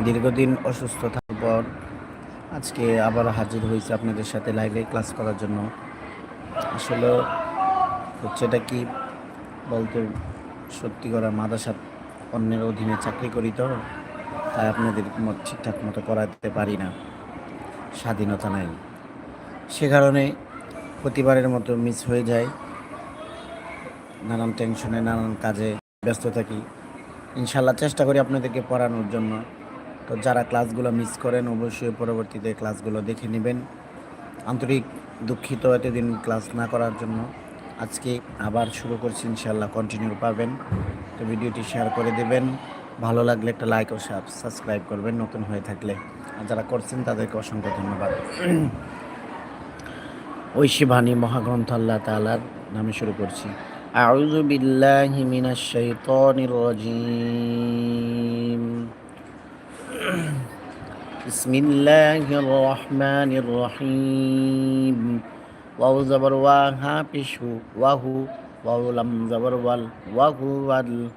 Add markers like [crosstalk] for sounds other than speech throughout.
দীর্ঘদিন অসুস্থ থাকার পর আজকে আবার হাজির হয়েছে আপনাদের সাথে লাইভে ক্লাস করার জন্য। আসলে হচ্ছেটা কি বলতে সত্যি করা মাদাসাত অন্যের অধীনে চাকরি করি তো, তাই আপনাদের ঠিকঠাক মতো করাতে পারি না, স্বাধীনতা নাই। সে কারণে প্রতিবারের মতো মিস হয়ে যায় নানান টেনশনে নানান কাজে ব্যস্ত থাকি। ইনশাল্লাহ চেষ্টা করি আপনাদেরকে পড়ানোর জন্য। তো যারা ক্লাসগুলো মিস করেন, অবশ্যই পরবর্তীতে ক্লাসগুলো দেখে নেবেন। আন্তরিক দুঃখিত এতদিন ক্লাস না করার জন্য। আজকে আবার শুরু করছি ইনশাল্লাহ কন্টিনিউ পাবেন। তো ভিডিওটি শেয়ার করে দেবেন। ভালো লাগলে একটা লাইক ও সাবস্ক্রাইব করবেন, নতুন হয়ে থাকলে। আর যারা করছেন, তাদেরকে অসংখ্য ধন্যবাদ। ঐশী বাণী মহাগ্রন্থ আল্লাহ তালার নামে শুরু করছি। আউজু বিল্লাহি মিনাশ রাজিম। بسم الله الرحمن الرحيم واو زبر واها بشو وهو واو لم زبر وال وهو وال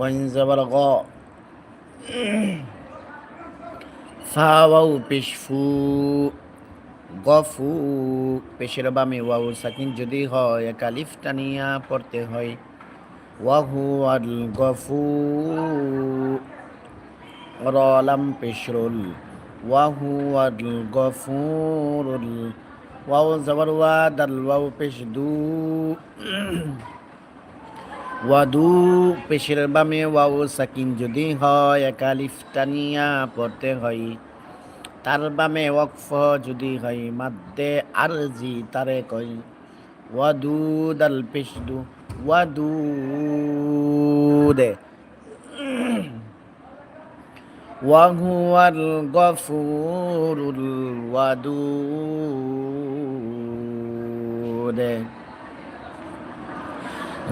غين زبر غا ফা ওয়াও পেশফু গফু পেশের বামে ওয়াও সাকিন যদি হয় কালিফ টানিয়া পড়তে হয় ওয়াহু আল গফু রলাম পেশরুল আল গফুরুল ওয়াও জবর ওয়া দাল ওয়াও পেশ দু ওয়াদু পেশের বামে ওয়াও সাকিন যদি হয় একালিফ টানিয়া হয় তার বামে ওয়াকফ যদি হয় মাদ্দে আরজি তারে কই ওয়াদু দাল পেশ দু ওয়াদু দে وهو الغفور الودود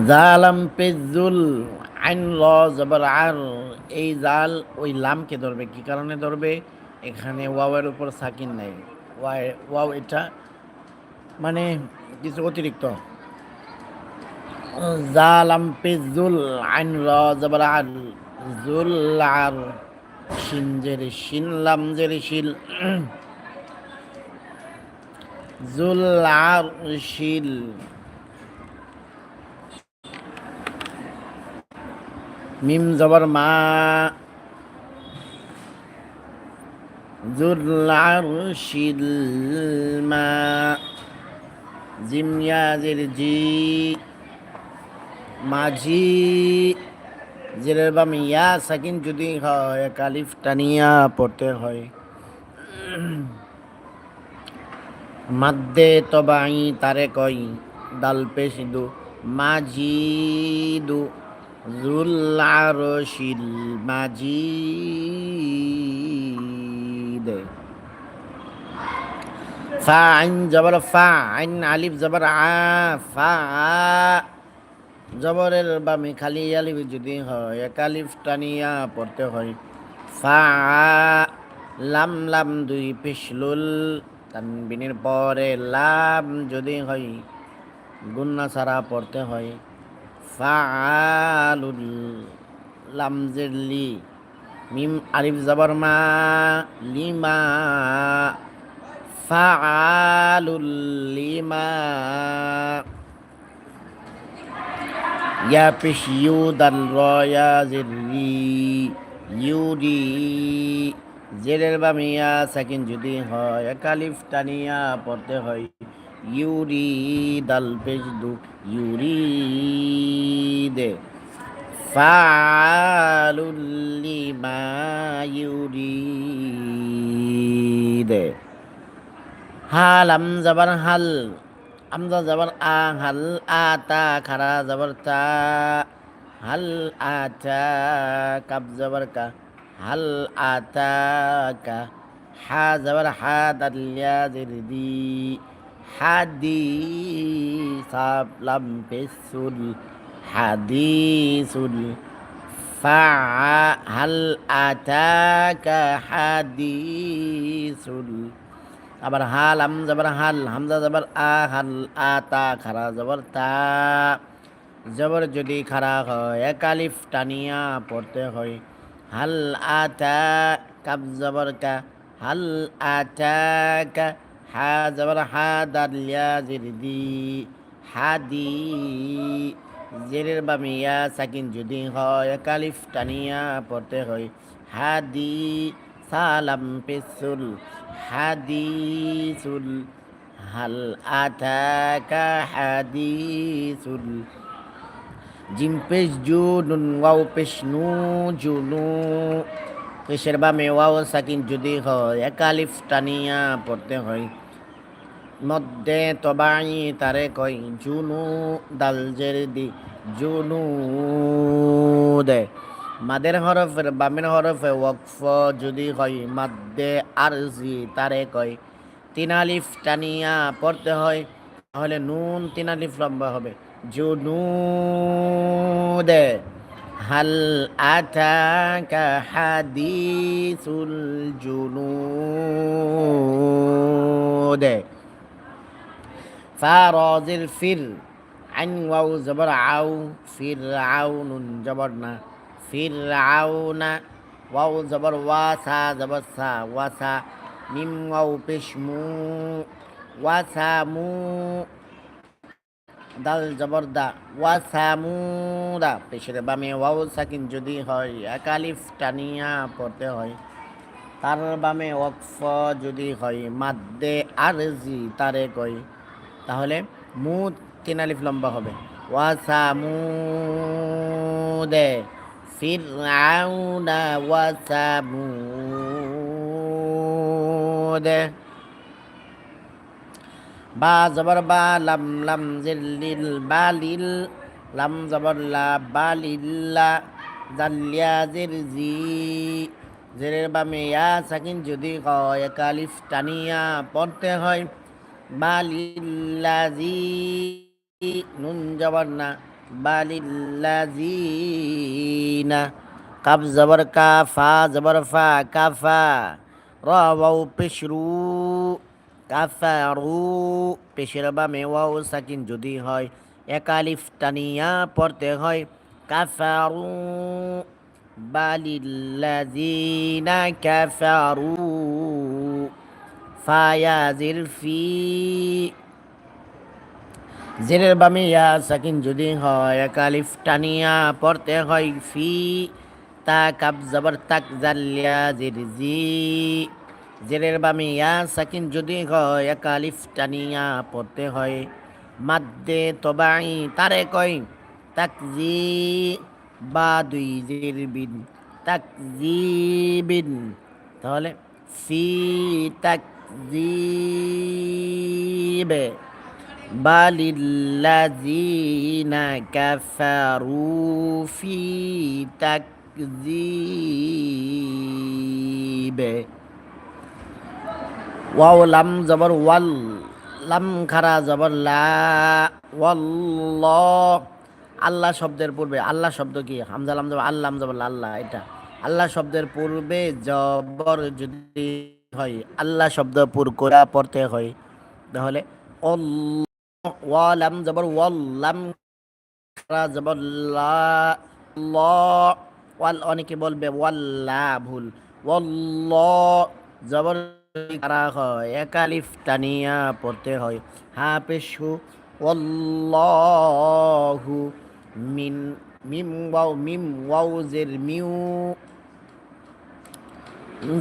জালাম পেজুল আইন ল জবর আর এই জাল ওই লামকে ধরবে কি কারণে ধরবে এখানে ওয়াওয়ের উপর সাকিন নাই ওয়াই ওয়াও এটা মানে কিছু অতিরিক্ত জালাম পেজুল আইন ল জবর আর জুল আর শিনজের শিন লামজের শিল। জুল শিল। মিম জবর মা। শিল মা। জি। মাঝি। জেরের ইয়া সাকিন যদি হয়, কালিফ টানিয়া পড়তে হয়। মাদ্দে তবাই তারে কই, দাল পেশিদু। মাজিদু জুল আরশিল মাজিদ। ফা আইন জবর ফা, আইন আলিফ জবর আ, ফা জবরের বামে খালি আলিফ যদি হয়, এক আলিফ টানিয়া পড়তে হয়। ফা লাম লাম দুই পিসলুল তানবিনের পরে লাম যদি হয়, গুন্না ছাড়া পড়তে হয়। ফালুল লামজের লি, মিম আলিফ জবর মা, লিমা। ফালুল লিমা। ইউ দাল রয়া জেরি ইউরি জেরের বামিয়া সাকিন যদি হয় কালিফ টানিয়া পড়তে হয় ইউরি দাল পেশ দু ইউরি দে ফালুল লিমা ইউরি দে হালাম জবর হাল আমজা জবর আ, হাল আতা খারা জবর তা। হাল আতা কাব জবর কা। হাল আতা কা। হা জবর হা দালিয়া জিরদি হাদি সাব লাম পেসুল হাদিসুল ফা, হাল আতাকা হাদিসুল আবার হাল, আম জবর হাল, হামজা জবর আ, হাল আতা খারা জবর তা। জবর যদি খারা হয়, এক আলিফ টানিয়া পড়তে হয়। হাল আতা কাব জবর কা। হাল আতাকা হা জবর হা দাল ইয়া জির, দি। হাদি জেরের বামে ইয়া, সাকিন যদি হয় কালিফ টানিয়া পড়তে হয়। হাদি সালাম পেসুল হাদিসুল হাল আতাকা হাদিসুল জিম পেশ জু নুন ওয়াও পেশ নু জুনু পেশের বামে ওয়াও সাকিন যদি হয় একালিফ টানিয়া পড়তে হয় মধ্যে তবাই তারে কয় জুনু দাল জের দি জুনু দে মাদের হরফের, বামের হরফে ওয়াকফ, যদি হয় মাদ্দে আরজি, তারে কয়। তিন আলিফ টানিয়া পড়তে হয়, তাহলে নুন তিন আলিফ লম্বা হবে। জুনুদে, হাল আতাকা হাদিসুল জুনুদে। ফারাজিল ফির, আইন ওয়াও জবর আউ, ফির আউ নুন জবর না। ফির আউ না ওয়াও জবর ওয়াসা, জবর সা ওয়াসা, মিম ওয়াও পেশমু, ওয়াসা মু, দাল জবর দা ওয়াসামুদা পেশের বামে ওয়াও সাকিন যদি হয় একালিফ টানিয়া পড়তে হয়। তার বামে ওয়াকফ যদি হয়, মাদ্দে আরজি তারে কই তাহলে মু তিন আলিফ লম্বা হবে। ওয়াসামুদে ফিরআউনা ওয়াসামুদে বা জবর বা লাম লাম জিল্লিল বালিল লাম জবর লা বালিল্লা জাল্লিয়া জির জি জেরের বামে ইয়া সাকিন যদি হয় কালিফ টানিয়া পড়তে হয় বালিল্লাজি নুন জবর না বালিল্লাজিনা কাব জবর কা ফা জবর ফা কাফা র ওয়াও পেশরু কাফারু পেশের বামে ওয়াও সাকিন যদি হয় একালিফ টানিয়া পড়তে হয় কাফারু বালিল্লাযিনা কাফারু ফায়াজির ফি জেরের বামে ইয়া সাকিন যদি হয় একালিফ টানিয়া পড়তে হয়, ফি তা কাপ জবর তাক জাল্লিয়া জির জি জেরের বামে ইয়া সাকিন যদি হয় একালিফ টানিয়া পড়তে হয়, মাদ্দে তবাই তারে কয়, তাকজি বা দুই জের বিন তাকজিবিন তাহলে ফি তাকজিবে বালিল্লাযিনা কাফারু ফি তাকজিবে ওয়াও লাম জবর ওয়াল লাম খারা জবর লা আল্লাহ শব্দের পূর্বে, আল্লাহ শব্দ কি? হামজা, লাম জবর, আল্লাহ জবর আল্লাহ এটা। আল্লাহ শব্দের পূর্বে জবর যদি হয়, আল্লাহ শব্দ পুর করা পড়তে হয়। তাহলে ওয়ালাম জবর ওয়াল্লাম জবর লা ওয়াল অনেকে বলবে ওয়াল্লা ভুল ওয়াল্লাহ জবর করা হয় একালিফ টানিয়া পড়তে হয়। হা পেশু অল্লাহু মিন মিম ওয়াও মিম ওয়াও জের মিউ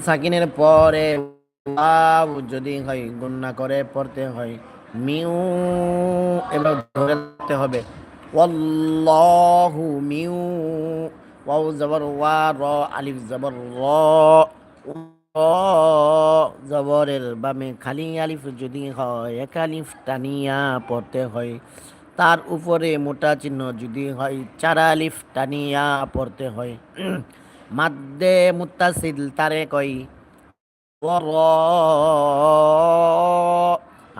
সাকিনের পরে যদি হয় গুন্না করে পড়তে হয়। মিউ, এবার ধরে রাখতে হবে। ওয়াল্লাহু মিউ ওয়াও জবর ওয়া, র, আলিফ জবর র জবরের বামে খালি আলিফ যদি হয়, এক আলিফ টানিয়া পড়তে হয়। তার উপরে মোটা চিহ্ন যদি হয়, চার আলিফ টানিয়া পড়তে হয়। [clears throat] মাদ্দে মুতাসিল তারে কই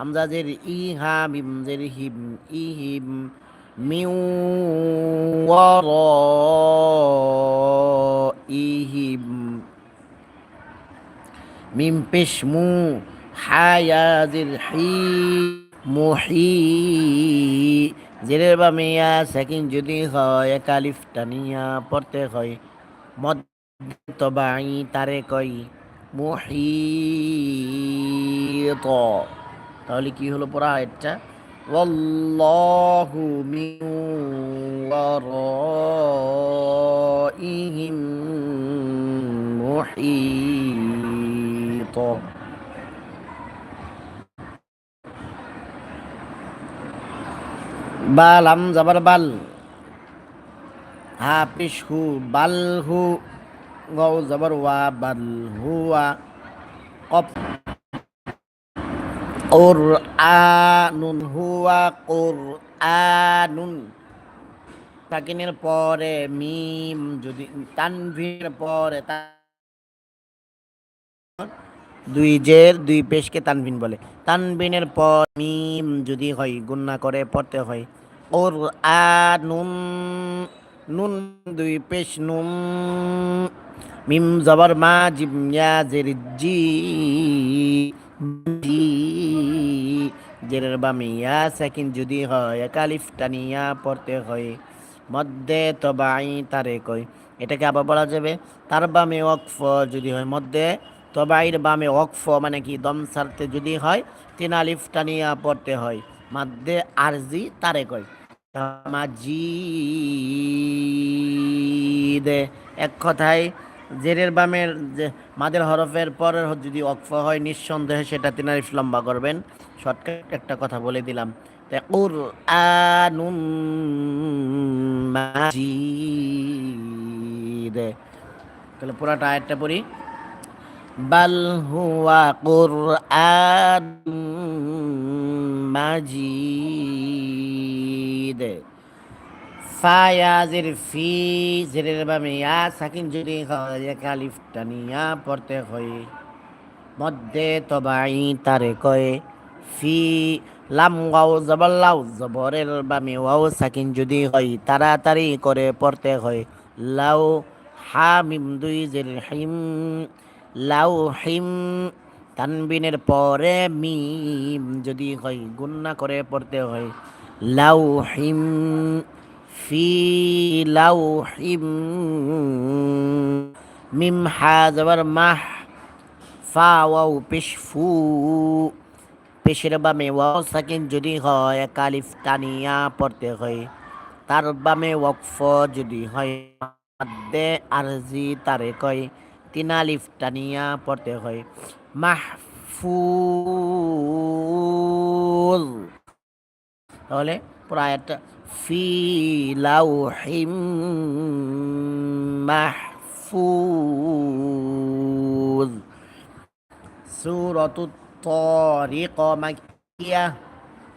হামজাজের ই হা মিম, জের হিম, ই হিম, মিউ ইহিম মিম পেশ মু হায়াজির হি মুহি জেরের বামে ইয়া সেকেন্ড যদি হয় একালিফ টানিয়া পড়তে হয়। মদ তবাই তারে কই মুহিত তাহলে কি হলো পড়া এটা والله من ورائهم محيط বালাম জবর বাল হা পিস হু বাল হু গৌ জবর ওয়া বাল হুয়া কপ কুরআনুন, হুয়া কুরআনুন। তাকিনের পরে মিম, যদি তানভীর পরে দুই জের দুই পেশকে তানবিন বলে। তানবিনের পর মিম যদি হয় গুন্না করে, পড়তে হয়। ওর আ নুন নুন দুই পেশ নুন। মিম জবর মা জিম জের জি জি। জেরের বামে ইয়া সেকেন্ড যদি হয় একালিফ টানিয়া পড়তে হয়, মধ্যে তবাই তারে কই এটাকে আবার বলা যাবে, তার বামে ওয়াকফ যদি হয়, মধ্যে তবাইর বামে ওয়াকফ মানে কি? দম সারতে যদি হয়, তিন আলিফ টানিয়া পড়তে হয় মাদ্দে আরজি তারে কই মাজিদে এক কথায় জেরের বামের যে মাদের হরফের পরের যদি অক্ফ হয়, নিঃসন্দেহে সেটা তিন আলিফ লম্বা করবেন। শর্টকাট একটা কথা বলে দিলাম। কুরআনুম মাজিদ। তাহলে পুরাটা আয়াতটা পড়ি। বাল হুয়া কুরআন মাজিদ। ফায়াজের ফি জেরের বামে ইয়া সাকিন এক আলিফ টানিয়া পড়তে হয়। মধ্যে তবাই তারে কয়, ফি লাম ওয়াও জবর লাউ জবরের বামে ওয়াও সাকিন যদি হয়, তাড়াতাড়ি করে পড়তে হয়। লাউ হা মিম দুই জের হিম, লাউ হিম তানবিনের পরে মিম যদি হয় গুন্না করে পড়তে হয়। লাউ হিম মিম মাহ ফা পেশের বামে ওয়াও যদি হয় কালিফ টানিয়া পড়তে হয়। তার বামে ওয়াকফ যদি হয় আরজি তারে কয়, তিন আলিফ টানিয়া পড়তে হয়। মাহফুজ। তাহলে প্রায়টা في لوح محفوظ. سورة الطارق مكية.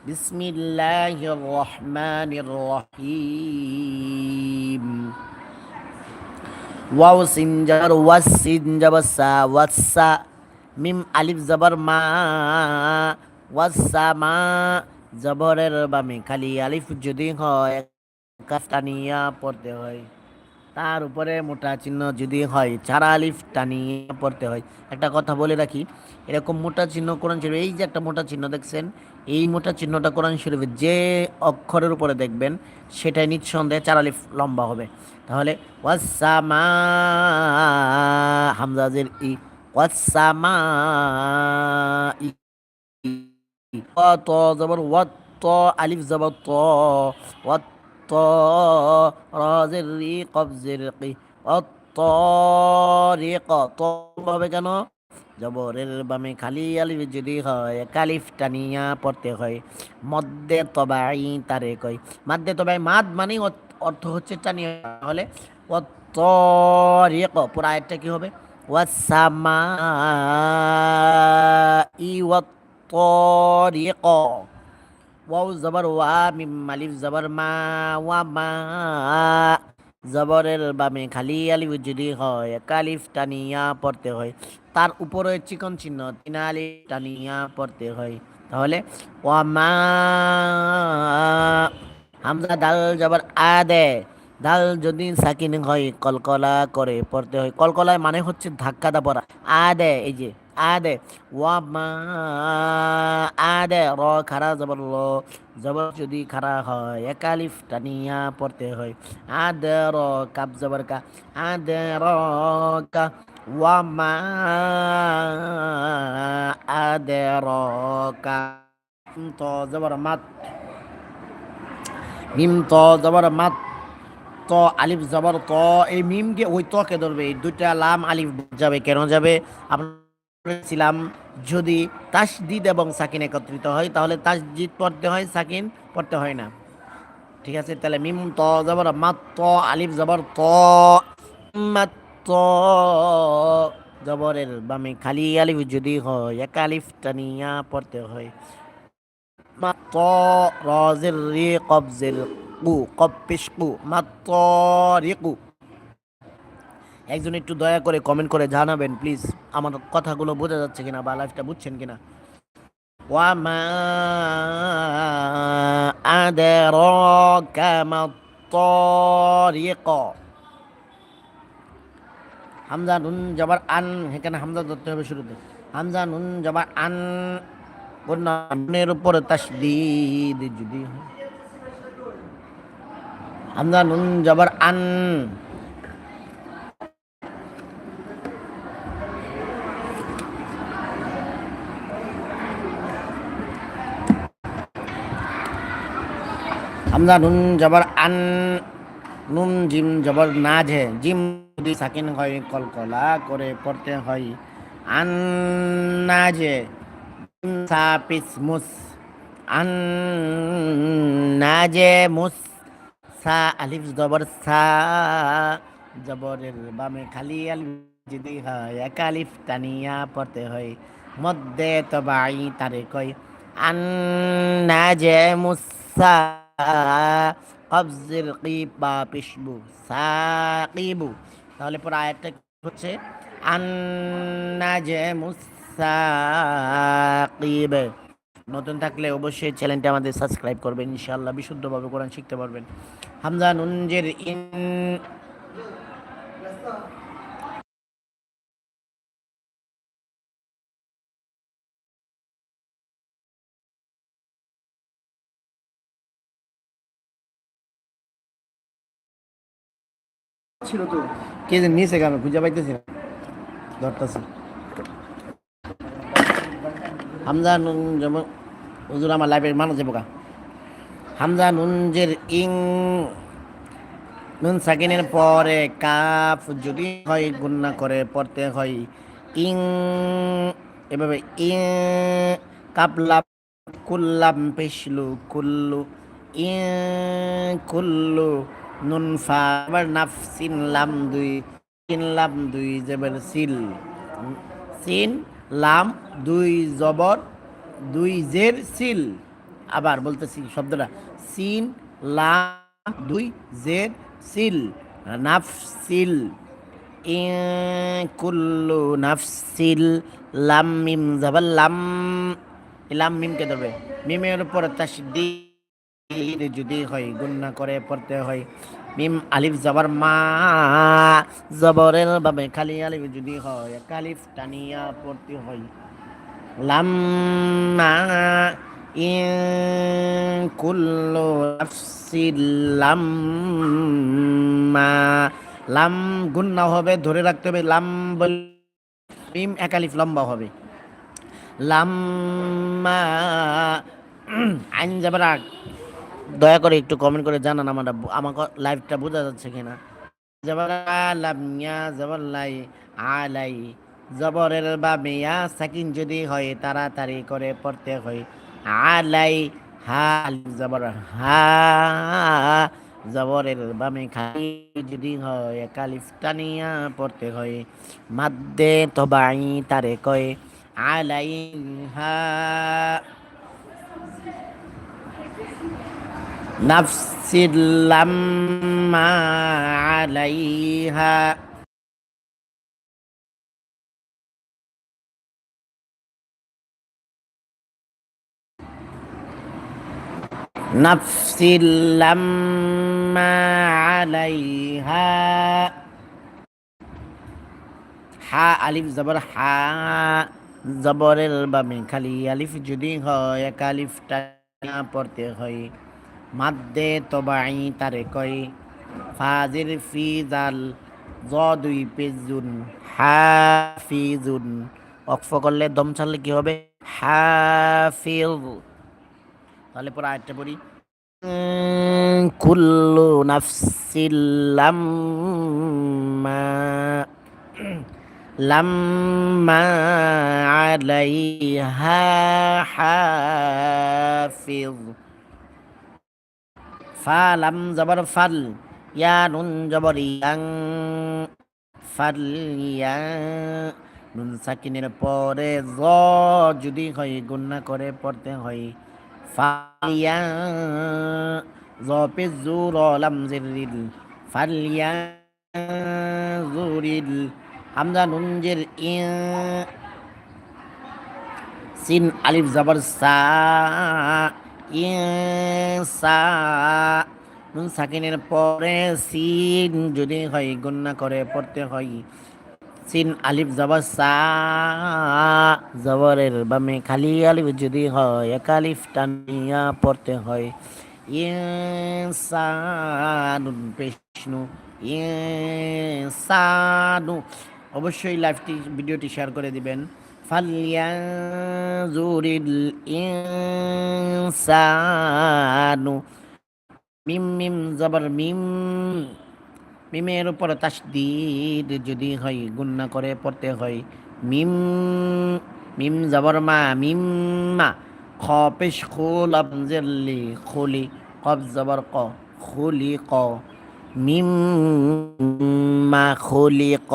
بسم الله الرحمن الرحيم. واو سنجر والسنج والسا والسا ميم ألف زبر ما. والسماء জবরের বামে খালি আলিফ যদি হয় কাফটানিয়া পড়তে হয়। তার উপরে মোটা চিহ্ন যদি হয় চারা আলিফ টানিয়ে পড়তে হয়। একটা কথা বলে রাখি, এরকম মোটা চিহ্ন কোরআন শরীফ, এই যে একটা মোটা চিহ্ন দেখছেন, এই মোটা চিহ্নটা কোরআন শরীফে যে অক্ষরের উপরে দেখবেন, সেটাই নিঃসন্দেহে চার আলিফ লম্বা হবে। তাহলে ওয়াসামা হামজাজের ই ওয়াসামা ই ত জবর ওয়াত আলিফ জবর ত ওয়াত রাজের রি, কবজের কি অত্তরিক ত হবে কেন? জবরের বামে খালি আলিফ যদি হয়, কালিফ টানিয়া পড়তে হয়। মধ্যে তবাই তারে কয়। মাদ্দে তবাই, মাদ মানে অর্থ হচ্ছে টানিয়া। হলে অত্তরিক পুরা আয়াতটা কি হবে? ওয়াসামা ই ওয়াত্তরিক ওয়াও জবর ওয়া মিম আলিফ জবর মা ওয়া মা জবরের বামে খালি আলিফ যদি হয় কালিফ টানিয়া পড়তে হয়। তার উপরে চিকন চিহ্ন তিন আলিফ টানিয়া পড়তে হয়। তাহলে ওয়া মা। হামজা দাল জবর আ দে। দাল যদি সাকিন হয় কলকলা করে পড়তে হয়। কলকলায় মানে হচ্ছে ধাক্কা দা পড়া আ দে, এই যে। আদে মা আদে র খারা জবর ল জবর যদি খারা হয় একালিফ টানিয়া পড়তে হয় আদে র কাপ জবর কা আদে র কা ওয়া আদে র কা জবর মাত মিম তো জবর মাত ত আলিফ জবর ত এই মিমকে ওই তকে ধরবে এই দুইটা লাম আলিফ যাবে কেন যাবে ছিলাম যদি তাসদিদ এবং সাকিন একত্রিত হয়, তাহলে তাসদিদ পড়তে হয়, সাকিন পড়তে হয় না। ঠিক আছে? তাহলে মিম ত জবর মাত ত, আলিফ জবর, ত ত জবরের বামে খালি আলিফ যদি হয়, এক আলিফ টানিয়া পড়তে হয়। মাত ত রজের রি কবজের কু কপ্পিসকু মাত্তরিকু একজন একটু দয়া করে কমেন্ট করে জানাবেন প্লিজ আমার কথাগুলো বোঝা যাচ্ছে কিনা বা লাইফটা বুঝছেন কিনা? মাত্তরিক। হামজা নুন জবর আন, এখানে হামজা ধরতে হবে শুরুতে। হামজা নুন জবর আন নুনের উপরে তাসদিদ যদি হামজা নুন জবর আন। হামজা নুন জবর আন, নুন জিম জবর নাজ হে জিম যদি সাকিন হয়, কলকলা করে পড়তে হয়, আন নাজে সাপিস মুস, আন নাজে মুস। সা আলিফ জবর সা, জবরের বামে খালি আলিফ যদি হয়, এক আলিফ টানিয়া পড়তে হয়। মধ্যে তবাই তারে কয় আন্না যে মুসা কবজির কিবা পিসবু সাকিবু। তাহলে পর আয়াতটা হচ্ছে? আন্না যে মুসাকিব নতুন থাকলে অবশ্যই চ্যানেলটা আমাদের সাবস্ক্রাইব করবেন, ইনশাআল্লাহ বিশুদ্ধভাবে কোরআন শিখতে পারবেন। হামজা নুনজের ইন ছিল তো। কে যে নিচে কেন খুঁজে পাইতেছি না। ধরতেছি। হামজা নুন যেমন, হুজুর আমার লাইব্রেরির মানুষ যাব হামজা নুনজের ইং, নুন সাকিনের পরে কাফ যদি হয়, গুন্না করে পড়তে হয়। ইং, এভাবে ইং, কাপলাম, কুল্লাম, পেশলু, কুল্লু, ই, কুল্লু। নুন ফা আবার নাফসিন লাম দুই সিন লাম দুই জবর সিল। সিন লাম দুই জবর, দুই জের সিল। আবার বলতেছি শব্দটা সিন লাম দুই জের সিল নাফসিল কুল্লু নাফসিল লাম মিম জবর লাম। লাম মিমকে ধরবে। মিমের উপর তাসদি যদি হয় গুন্না করে পড়তে হয়। মিম আলিফ জবর মা, জবরের বাবে খালি আলিফ যদি হয়, কালিফ টানিয়া পড়তে হয়। লাম্মা ইন কুল্লু নাফসিল লাম্মা, লাম গুন্না হবে, ধরে রাখতে হবে, লাম বল, মিম একালিফ লম্বা হবে। লাম্মা আইন যাবার দয়া করে একটু কমেন্ট করে জানান আমার আমাকে লাইভটা বোঝা যাচ্ছে কিনা। জবর লামিয়া জবর লাই, আলাই। জবরের বা মেয়া সাকিন যদি হয়, তাড়াতাড়ি করে পড়তে হয়। আলাই হা জবর হা, জবরের বামে খালি যদি হয়, কালিফ পড়তে হয়। মাদ্দে তবাই তারে কয়, আলাই, হা। نفس لما عليها نفس لما عليها حاء ألف زبر حاء জবরের বামে খালি আলিফ যদি হয় এক আলিফটা পড়তে হয় মাদ্দে তবাই তারে কয়, ফাজির ফিজাল জ দুই পেজুন হাফিজুন। অক্ফ করলে দম ছাড়লে কি হবে? হাফিজ। তাহলে পরে আরেকটা পড়ি। কুল্লু নাফসিল্লাম্মা লাম্মা আলাইহা হাফিজ। ফালাম জবর ফাল ইয়া নুন জবর ইয়াং ফাল, ইয়া নুন সাকিনের পরে জ যদি হয় গুন্না করে পড়তে হয়। ফালিয়া জ পে জুর লাম জিরিল ফালিয়া জুরিল, হামজা নুন জের, ইয়া সিন আলিফ জবর সা সাকিনের পরে সিন, যদি হয় গুন্না করে পড়তে হয়। সিন, আলিফ, জবর, সা, জবরের বামে খালি আলিফ, যদি হয় এক আলিফ টানিয়া পড়তে হয়। ইসানুন পেশনু ইসানু অবশ্যই লাইভটি, ভিডিওটি শেয়ার করে দিবেন। ফালিয়াজুরিল ইনসানু মিম মিম জবর মিম। মিমের উপর তাসদিদ যদি হয় গুন্না করে পড়তে হয়। মিম মিম জবর মা, মিম মা। খ খুল আবজেল্লি খুলি কব জবর ক খুলি ক। মিম মা খুলি ক।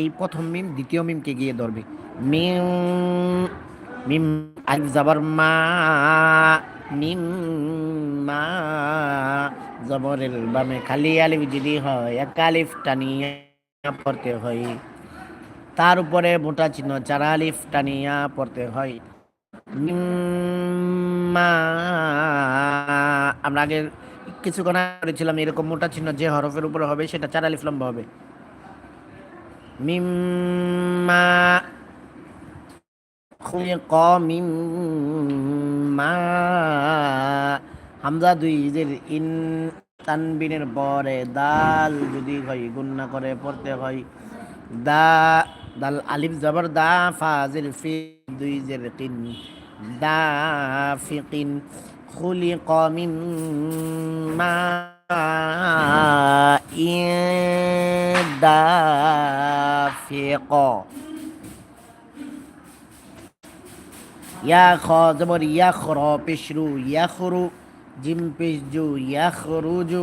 এই প্রথম মিম, দ্বিতীয় মিমকে গিয়ে ধরবে। মিম মিম, আলিফ জাবার মা, মিম মা, জবরের বামে খালি আলিফ যদি হয়, এক আলিফ টানিয়া পড়তে হয়। তার উপরে মোটা চিহ্ন, চারা আলিফ টানিয়া পড়তে হয়। মিম্মা আমরা আগে কিছুক্ষণ করেছিলাম এরকম মোটা চিহ্ন যে হরফের উপরে হবে, সেটা চার আলিফ লম্বা হবে। মিম্মা খুলিক মিম্মা হামজা দুই ইজের ইন তানবিনের পরে দাল যদি হয় গুন্না করে পড়তে হয়। দা, দাল আলিফ জবর দা, ফাজিল ফি দুই জের কিন দা ফিকিন খুলি মিম্মা দাফিক ইয়া খ জবর ইয়া খর পেশরু ইয়া খরু জিম পেশজু ইয়া খরুজু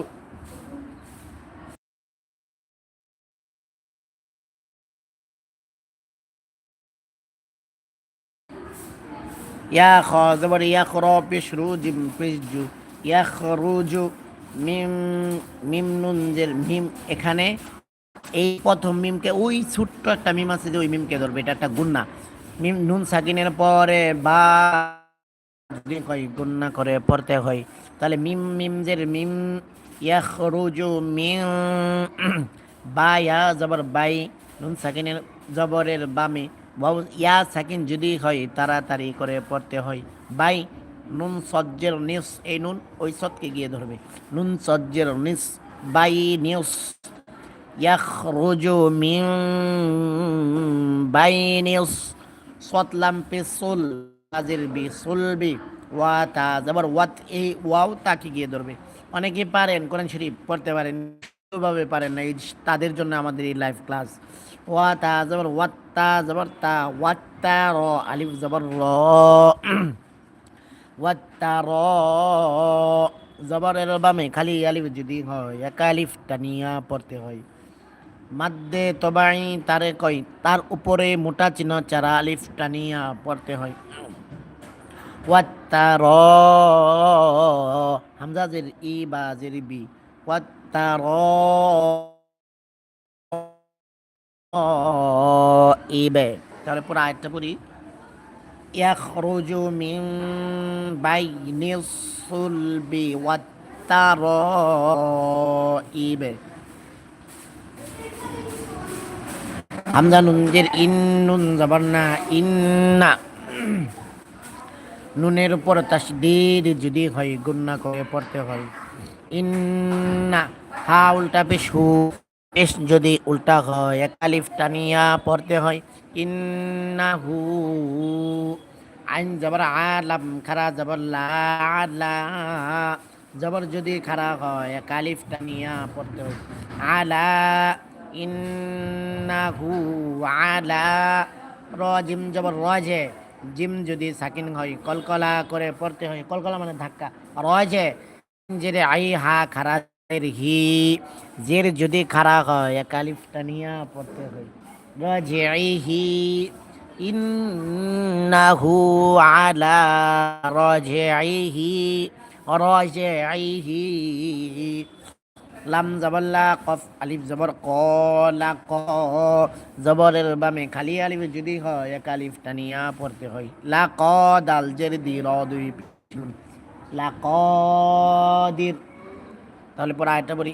ইয়া খ জবর ইয়া মিম মিম নুনজের মিম, এখানে এই প্রথম মিমকে, ওই ছোট্ট একটা মিম আছে যে ওই মিমকে ধরবে, এটা একটা গুন্না। মিম নুন সাকিনের পরে বা যদি হয় গুন্না করে, পড়তে হয়, তাহলে মিম, মিমজের মিম, ইয়াখরুজু মিম বা ইয়া জবর বাই, নুন সাকিনের জবরের বামে ইয়া সাকিন যদি হয়, তাড়াতাড়ি করে পড়তে হয়, বাই নুন সজ্জের নিস, এই নুন ওই সৎকে গিয়ে ধরবে। নুন সজ্জের নিস, বাই নিউস। ওয়া তা ওয়াত ওয়াও তাকে গিয়ে ধরবে। অনেকে পারেন, কোরআন শরীফ পড়তে পারেন ভাবে পারেন না, এই তাদের জন্য আমাদের এই লাইভ ক্লাস ওয়া তা যাবার ওয়াত্তা যাবার তা, ওয়াত্তা র, আলিফ যাবার র। জবরের বামে খালি আলিফ যদি হয়, এক আলিফ টানিয়া পড়তে হয়। মাদ্দে তবাই তারে কই তার উপরে মোটা চিহ্ন চারা আলিফ টানিয়া পড়তে হয়। ওয়াত্তার। হামজা জের ই বা জের বি। ওয়াত্তার। ইবে তাহলে পুরো আয়টা পড়ি। ইয়াখরুজু মিন বাইনিস সুলবি ওয়াত্তারাইবে হামজা নুনজের ইন নুন জবর না নুনের উপর তাসদিদ যদি হয়, গুন্না করে পড়তে হয়। ইন্না হা উল্টা পেশ হু, পেশ যদি উল্টা হয়, এক টানিয়া পড়তে হয়। ইন্নাহু আইন জবর আলাম খারা জবর লা জবর যদি খারা হয়, এক আলিফ টানিয়া পড়তে হয়। আলা ইন্নাহু আলা। র, জিম জবর রজে। জিম যদি সাকিন হয়, কলকলা করে পড়তে হয়। কলকলা মানে ধাক্কা। রজে। জেরে আই হা খারা হি। জের যদি খারা হয়, এক আলিফ টানিয়া পড়তে হয়। রজেহি ইন্নাহু আলা রজেহি রজেহি লাম জবল্লা কফ আলিফ জবর ক লা ক জবরের বামে খালি আলিফ যদি হয়, এক আলিফ টানিয়া পড়তে হয়। লা ক দাল জের দি র দুই লা ক দির তাহলে পরে আয়টা বলি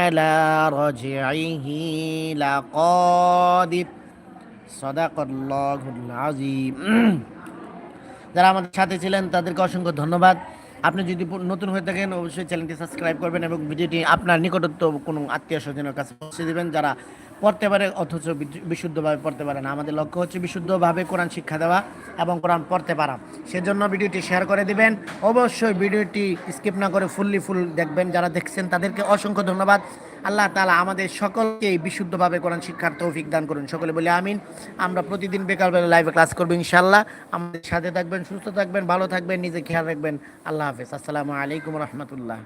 আলা রাজিহি লা কাদির সাদাকাল্লাহুল আযীম। যারা আমাদের সাথে ছিলেন, তাদেরকে অসংখ্য ধন্যবাদ। আপনি যদি নতুন হয়ে থাকেন, অবশ্যই চ্যানেলটি সাবস্ক্রাইব করবেন এবং ভিডিওটি আপনার নিকটত্ব কোনো আত্মীয় স্বজনের কাছে পৌঁছে দেবেন। যারা পড়তে পারে, অথচ বিশুদ্ধভাবে পড়তে পারে না। আমাদের লক্ষ্য হচ্ছে বিশুদ্ধভাবে কোরআন শিক্ষা দেওয়া এবং কোরআন পড়তে পারা। সেজন্য ভিডিওটি শেয়ার করে দিবেন। অবশ্যই ভিডিওটি স্কিপ না করে ফুললি ফুল দেখবেন। যারা দেখছেন, তাদেরকে অসংখ্য ধন্যবাদ। আল্লাহ তালা আমাদের সকলকে বিশুদ্ধভাবে কোরআন শিক্ষার তৌফিক দান করুন। সকলে বলে আমিন। আমরা প্রতিদিন বিকালবেলা লাইভে ক্লাস করব ইনশাল্লাহ আমাদের সাথে থাকবেন, সুস্থ থাকবেন, ভালো থাকবেন নিজে খেয়াল রাখবেন। আল্লাহ হাফেজ। আসসালামু আলাইকুম রহমতুল্লাহ।